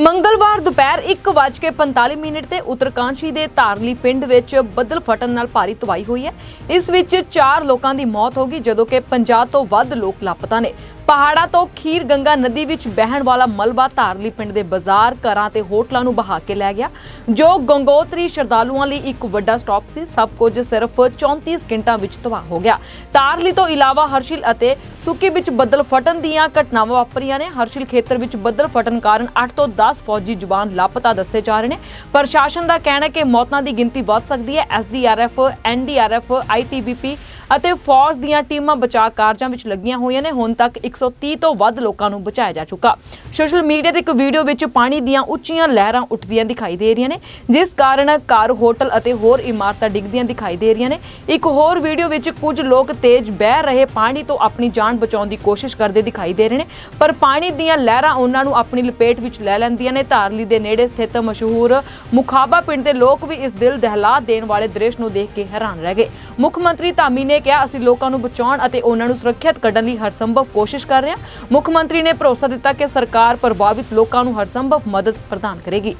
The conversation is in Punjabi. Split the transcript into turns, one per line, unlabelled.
ਮੰਗਲਵਾਰ ਦੁਪਹਿਰ 1:45 ਮਿੰਟ ਤੇ ਉਤਰਕਾਂਸ਼ੀ ਦੇ ਧਾਰਲੀ ਪਿੰਡ ਵਿੱਚ ਬੱਦਲ ਫਟਣ ਨਾਲ ਭਾਰੀ ਤਬਾਹੀ ਹੋਈ ਹੈ। ਇਸ ਵਿੱਚ 4 ਲੋਕਾਂ ਦੀ ਮੌਤ ਹੋ ਗਈ, ਜਦੋਂ ਕਿ 50 ਤੋਂ ਵੱਧ ਲੋਕ ਲਾਪਤਾ ਨੇ। ਪਹਾੜਾਂ ਤੋਂ ਖੀਰ ਗੰਗਾ ਨਦੀ ਵਿੱਚ ਬਹਿਣ ਵਾਲਾ ਮਲਬਾ ਧਾਰਲੀ ਪਿੰਡ ਦੇ ਬਾਜ਼ਾਰ, ਘਰਾਂ ਤੇ ਹੋਟਲਾਂ ਨੂੰ ਬਹਾ ਕੇ ਲੈ ਗਿਆ, ਜੋ ਗੰਗੋਤਰੀ ਸ਼ਰਧਾਲੂਆਂ ਲਈ ਇੱਕ ਵੱਡਾ ਸਟਾਪ ਸੀ। ਸਭ ਕੁਝ ਸਿਰਫ 34 ਘੰਟਾਂ ਵਿੱਚ ਤਬਾਹ ਹੋ ਗਿਆ। ਧਾਰਲੀ ਤੋਂ ਇਲਾਵਾ ਹਰਸ਼ਿਲ ਅਤੇ ਸੁੱਕੀ ਵਿੱਚ ਬੱਦਲ ਫਟਣ ਦੀਆਂ ਘਟਨਾਵਾਂ ਵਾਪਰੀਆਂ ਨੇ। ਹਰਸ਼ਿਲ ਖੇਤਰ ਵਿੱਚ ਬੱਦਲ ਫਟਣ ਕਾਰਨ 8 ਤੋਂ 10 ਫੌਜੀ ਜਵਾਨ ਲਾਪਤਾ ਦੱਸੇ ਜਾ ਰਹੇ ਨੇ। ਪ੍ਰਸ਼ਾਸਨ ਦਾ ਕਹਿਣਾ ਹੈ ਕਿ ਮੌਤਾਂ ਦੀ ਗਿਣਤੀ ਵੱਧ ਸਕਦੀ ਹੈ। ਐਸਡੀਆਰਐਫ ਐਨਡੀਆਰਐਫ ਆਈਟੀਬੀਪੀ ਅਤੇ ਫੌਜ ਦੀਆਂ ਟੀਮਾਂ ਬਚਾਅ ਕਾਰਜਾਂ ਵਿੱਚ ਲੱਗੀਆਂ ਹੋਈਆਂ ਨੇ। ਹੁਣ ਤੱਕ 130 ਤੋਂ ਵੱਧ ਲੋਕਾਂ ਨੂੰ ਬਚਾਇਆ ਜਾ ਚੁੱਕਾ। ਸੋਸ਼ਲ ਮੀਡੀਆ ਤੇ ਇੱਕ ਵੀਡੀਓ ਵਿੱਚ ਪਾਣੀ ਦੀਆਂ ਉੱਚੀਆਂ ਲਹਿਰਾਂ ਉੱਠਦੀਆਂ ਦਿਖਾਈ ਦੇ ਰਹੀਆਂ ਨੇ, ਜਿਸ ਕਾਰਨ ਘਰ, ਹੋਟਲ ਅਤੇ ਹੋਰ ਇਮਾਰਤਾਂ ਡਿੱਗਦੀਆਂ ਦਿਖਾਈ ਦੇ ਰਹੀਆਂ ਨੇ। ਇੱਕ ਹੋਰ ਵੀਡੀਓ ਵਿੱਚ ਕੁਝ ਲੋਕ ਤੇਜ਼ ਬਹਿ ਰਹੇ ਪਾਣੀ ਤੋਂ ਆਪਣੀ ਜਾਨ ਬਚਾਉਣ ਦੀ ਕੋਸ਼ਿਸ਼ ਕਰਦੇ ਦਿਖਾਈ ਦੇ ਰਹੇ ਨੇ, ਪਰ ਪਾਣੀ ਦੀਆਂ ਲਹਿਰਾਂ ਉਹਨਾਂ ਨੂੰ ਆਪਣੀ ਲਪੇਟ ਵਿੱਚ ਲੈ ਲੈਂਦੀਆਂ ਨੇ। ਧਾਰਲੀ ਦੇ ਨੇੜੇ ਸਥਿਤ ਮਸ਼ਹੂਰ ਮੁਖਾਬਾ ਪਿੰਡ ਦੇ ਲੋਕ ਵੀ ਇਸ ਦਿਲ ਦਹਿਲਾ ਦੇਣ ਵਾਲੇ ਦ੍ਰਿਸ਼ ਨੂੰ ਦੇਖ ਕੇ ਹੈਰਾਨ ਰਹਿ ਗਏ। ਮੁੱਖ ਮੰਤਰੀ ਧਾਮੀ ਨੇ ਨੇ ਕਿਹਾ, ਅਸੀਂ ਲੋਕਾਂ ਨੂੰ ਬਚਾਉਣ ਅਤੇ ਉਹਨਾਂ ਨੂੰ ਸੁਰੱਖਿਅਤ ਕੱਢਣ ਲਈ ਹਰ ਸੰਭਵ ਕੋਸ਼ਿਸ਼ ਕਰ ਰਹੇ ਹਾਂ। ਮੁੱਖ ਮੰਤਰੀ ਨੇ ਭਰੋਸਾ ਦਿੱਤਾ ਕਿ ਸਰਕਾਰ ਪ੍ਰਭਾਵਿਤ ਲੋਕਾਂ ਨੂੰ ਹਰ ਸੰਭਵ ਮਦਦ ਪ੍ਰਦਾਨ ਕਰੇਗੀ।